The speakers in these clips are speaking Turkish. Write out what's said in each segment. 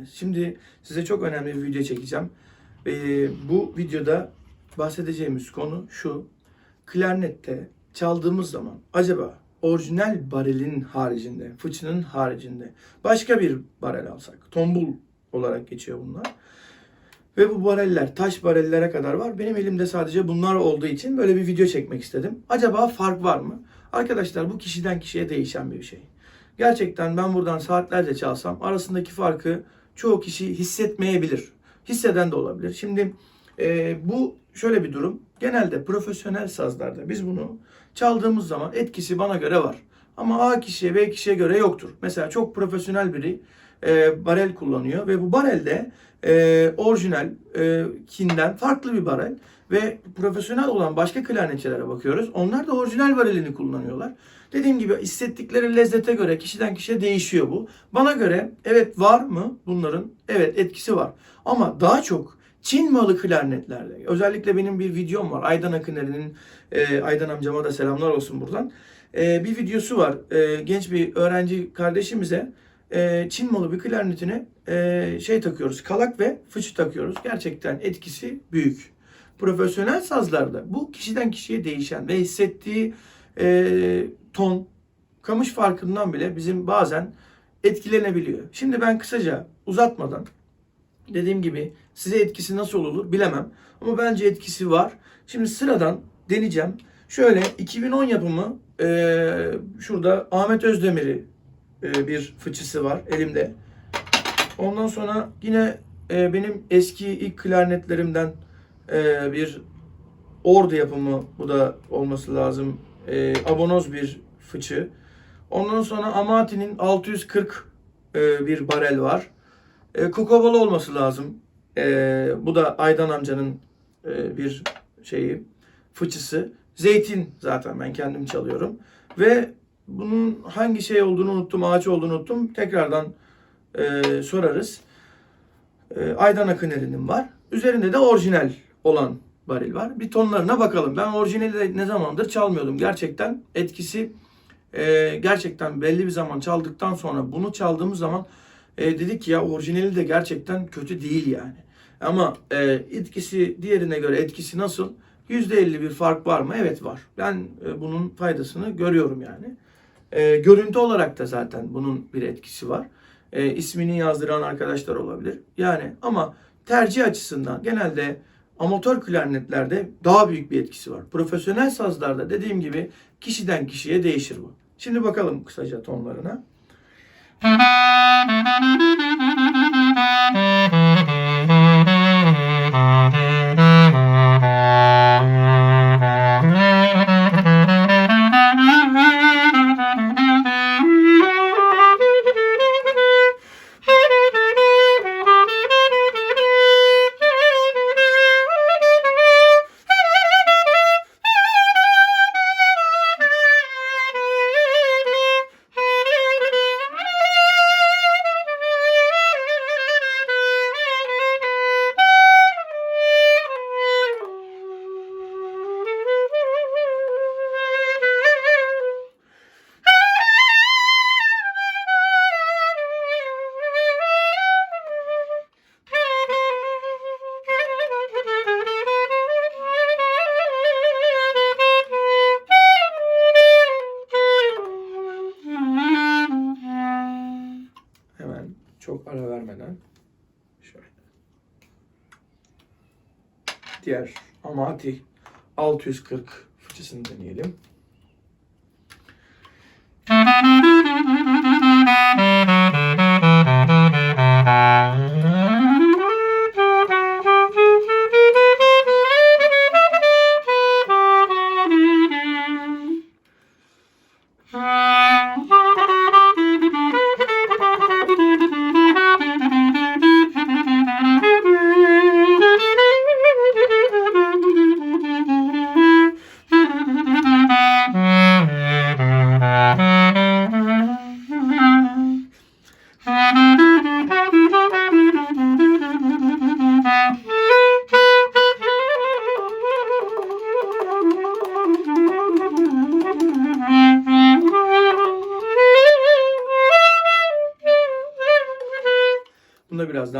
geldiniz. Şimdi size çok önemli bir video çekeceğim. Ee, bu videoda bahsedeceğimiz konu şu. Klarnette çaldığımız zaman acaba orijinal barelin haricinde, fıçının haricinde başka bir barel alsak, tombul olarak geçiyor bunlar. Ve bu bareller taş barellere kadar var. Benim elimde sadece bunlar olduğu için böyle bir video çekmek istedim. Acaba fark var mı? Arkadaşlar bu kişiden kişiye değişen bir şey. Gerçekten ben buradan saatlerce çalsam arasındaki farkı çoğu kişi hissetmeyebilir. Hisseden de olabilir. Şimdi e, bu şöyle bir durum. Genelde profesyonel sazlarda biz bunu çaldığımız zaman etkisi bana göre var. Ama A kişiye B kişiye göre yoktur. Mesela çok profesyonel biri e, barel kullanıyor ve bu barelde e, orijinal e, kinden farklı bir barel ve profesyonel olan başka klarnetçilere bakıyoruz. Onlar da orijinal barelini kullanıyorlar. Dediğim gibi hissettikleri lezzete göre kişiden kişiye değişiyor bu. Bana göre evet var mı bunların? Evet etkisi var. Ama daha çok Çin malı klarnetlerde özellikle benim bir videom var. Aydan Akıner'in e, Aydan amcama da selamlar olsun buradan. E, bir videosu var. E, genç bir öğrenci kardeşimize e, Çin malı bir klarnetine e, şey takıyoruz. Kalak ve fıçı takıyoruz. Gerçekten etkisi büyük. Profesyonel sazlarda bu kişiden kişiye değişen ve hissettiği e, ton, kamış farkından bile bizim bazen etkilenebiliyor. Şimdi ben kısaca uzatmadan dediğim gibi size etkisi nasıl olur bilemem. Ama bence etkisi var. Şimdi sıradan deneyeceğim. Şöyle 2010 yapımı e, şurada Ahmet Özdemir'i e, bir fıçısı var elimde. Ondan sonra yine e, benim eski ilk klarnetlerimden e, bir Ordu yapımı bu da olması lazım. E, abonoz bir fıçı. Ondan sonra Amati'nin 640 e, bir barel var. E, Kokovalı olması lazım. E, bu da Aydan amcanın e, bir şeyi fıçısı. Zeytin zaten ben kendim çalıyorum. Ve bunun hangi şey olduğunu unuttum, ağaç olduğunu unuttum. Tekrardan e, sorarız. E, Aydan Akıner'in var. Üzerinde de orijinal olan varil var. Bir tonlarına bakalım. Ben orijinali de ne zamandır çalmıyordum. Gerçekten etkisi e, gerçekten belli bir zaman çaldıktan sonra bunu çaldığımız zaman e, dedik ki ya orijinali de gerçekten kötü değil yani. Ama e, etkisi diğerine göre etkisi nasıl? %50 bir fark var mı? Evet var. Ben e, bunun faydasını görüyorum yani. E, görüntü olarak da zaten bunun bir etkisi var. E, ismini yazdıran arkadaşlar olabilir. Yani ama tercih açısından genelde amatör klarnetlerde daha büyük bir etkisi var. Profesyonel sazlarda dediğim gibi kişiden kişiye değişir bu. Şimdi bakalım kısaca tonlarına. Çok ara vermeden şöyle. Diğer Amati 640 fıçısını deneyelim.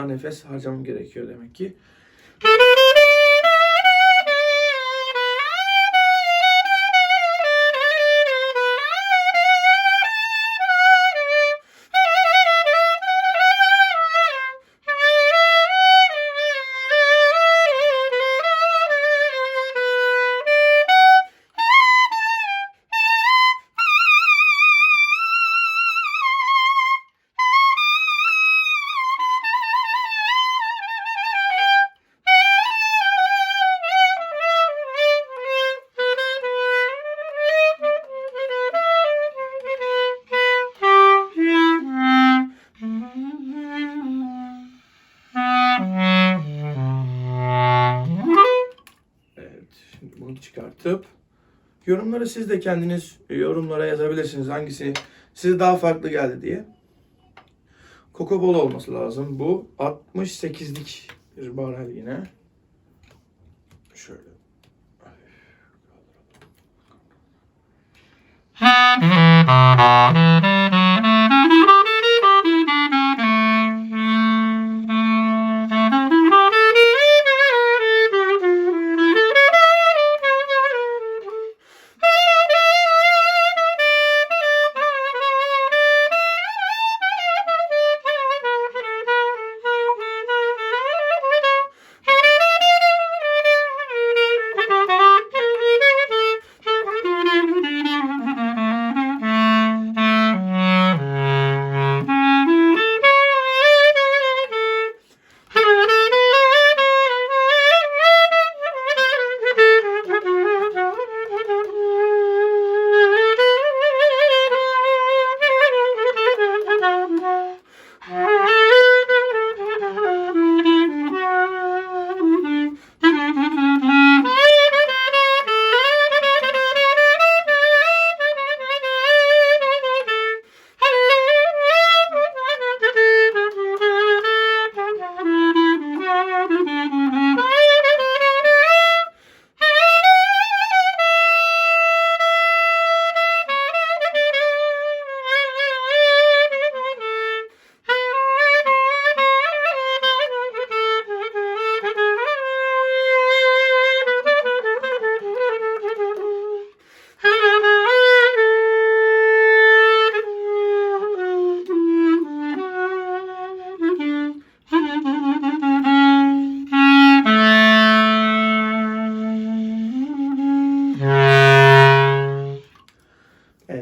Daha nefes harcamam gerekiyor demek ki. Yorumları siz de kendiniz e, yorumlara yazabilirsiniz hangisi size daha farklı geldi diye. Coco bol olması lazım. Bu 68'lik bir barel yine.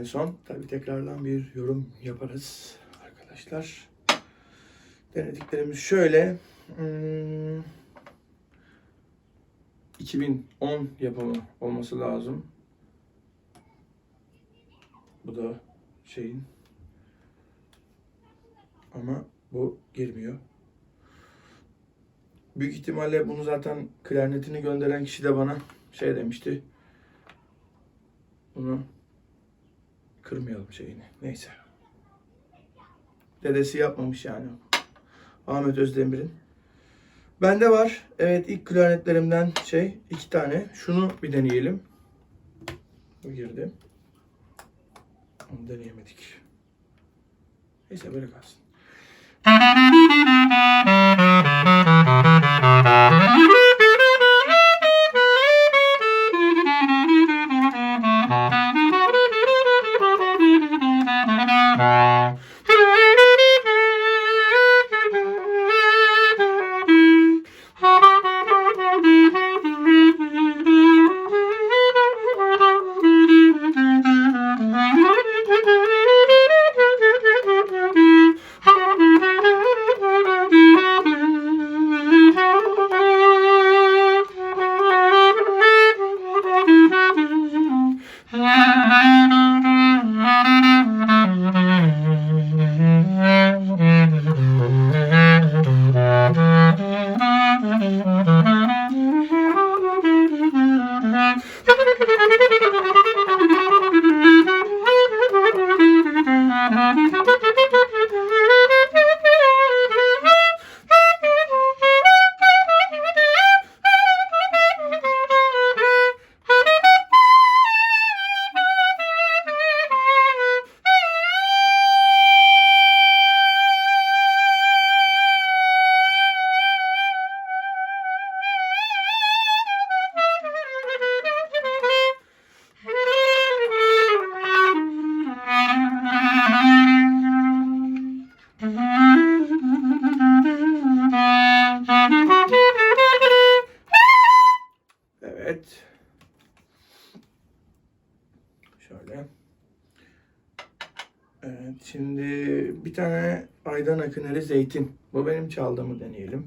Son tabii tekrardan bir yorum yaparız arkadaşlar. Denediklerimiz şöyle. Hmm, 2010 yapımı olması lazım. Bu da şeyin ama bu girmiyor. Büyük ihtimalle bunu zaten klarnetini gönderen kişi de bana şey demişti. Bunu kırmayalım şeyini. Neyse. Dedesi yapmamış yani. Ahmet Özdemir'in. Bende var. Evet ilk klarnetlerimden şey iki tane. Şunu bir deneyelim. Bu girdi. Onu deneyemedik. Neyse böyle kalsın. Akıneri Zeytin. Bu benim çaldığımı deneyelim.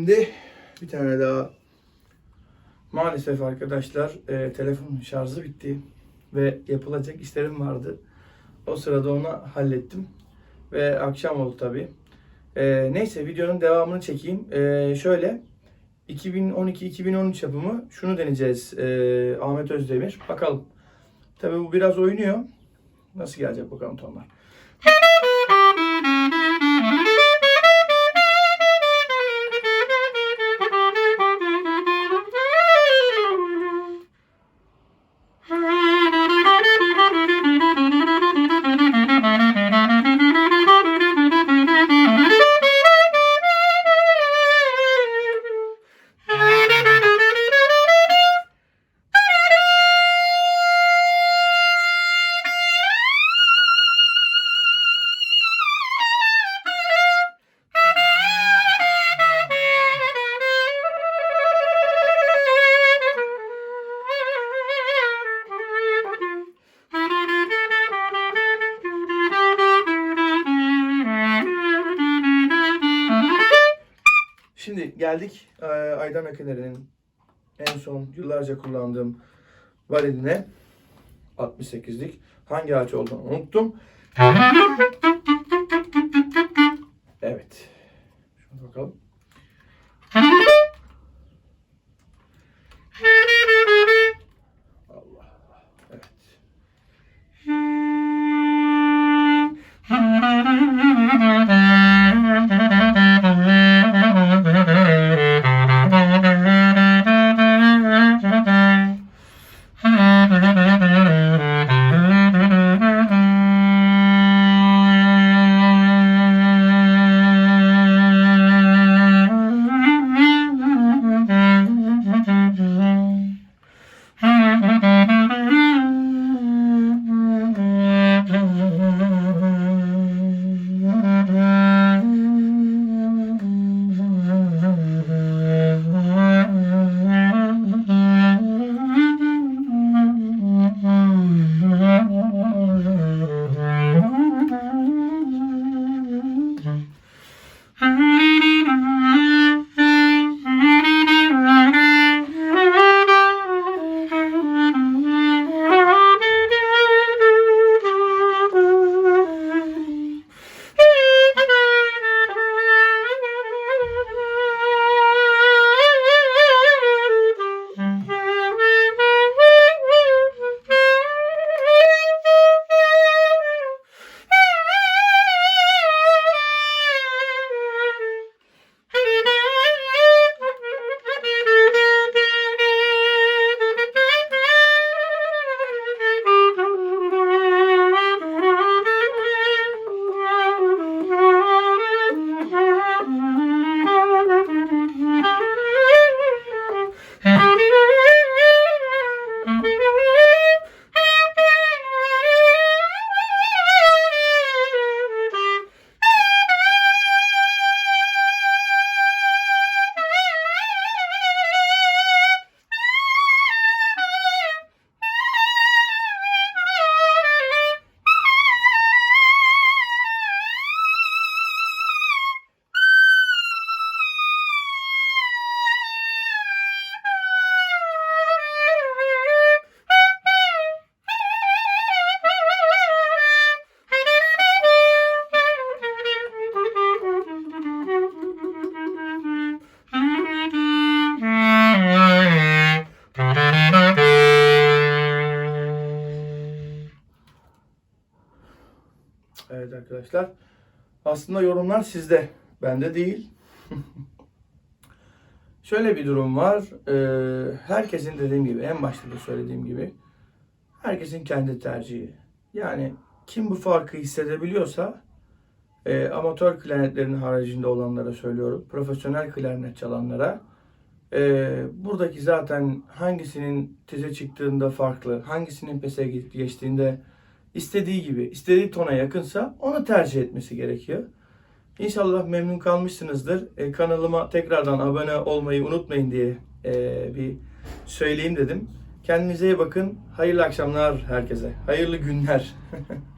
şimdi bir tane daha. Maalesef arkadaşlar e, telefonun şarjı bitti ve yapılacak işlerim vardı. O sırada onu hallettim ve akşam oldu tabi. neyse videonun devamını çekeyim. E, şöyle 2012-2013 yapımı şunu deneyeceğiz e, Ahmet Özdemir. Bakalım. Tabi bu biraz oynuyor. Nasıl gelecek bakalım tonlar. Geldik e, Aydan Akıner'in en son yıllarca kullandığım valiline 68'lik. Hangi ağaç olduğunu unuttum. Arkadaşlar. Aslında yorumlar sizde, bende değil. Şöyle bir durum var. Ee, herkesin dediğim gibi, en başta da söylediğim gibi, herkesin kendi tercihi. Yani kim bu farkı hissedebiliyorsa, e, amatör klarnetlerin haricinde olanlara söylüyorum, profesyonel klarnet çalanlara, e, buradaki zaten hangisinin tize çıktığında farklı, hangisinin pese geçtiğinde istediği gibi, istediği tona yakınsa onu tercih etmesi gerekiyor. İnşallah memnun kalmışsınızdır. E, kanalıma tekrardan abone olmayı unutmayın diye e, bir söyleyeyim dedim. Kendinize iyi bakın. Hayırlı akşamlar herkese. Hayırlı günler.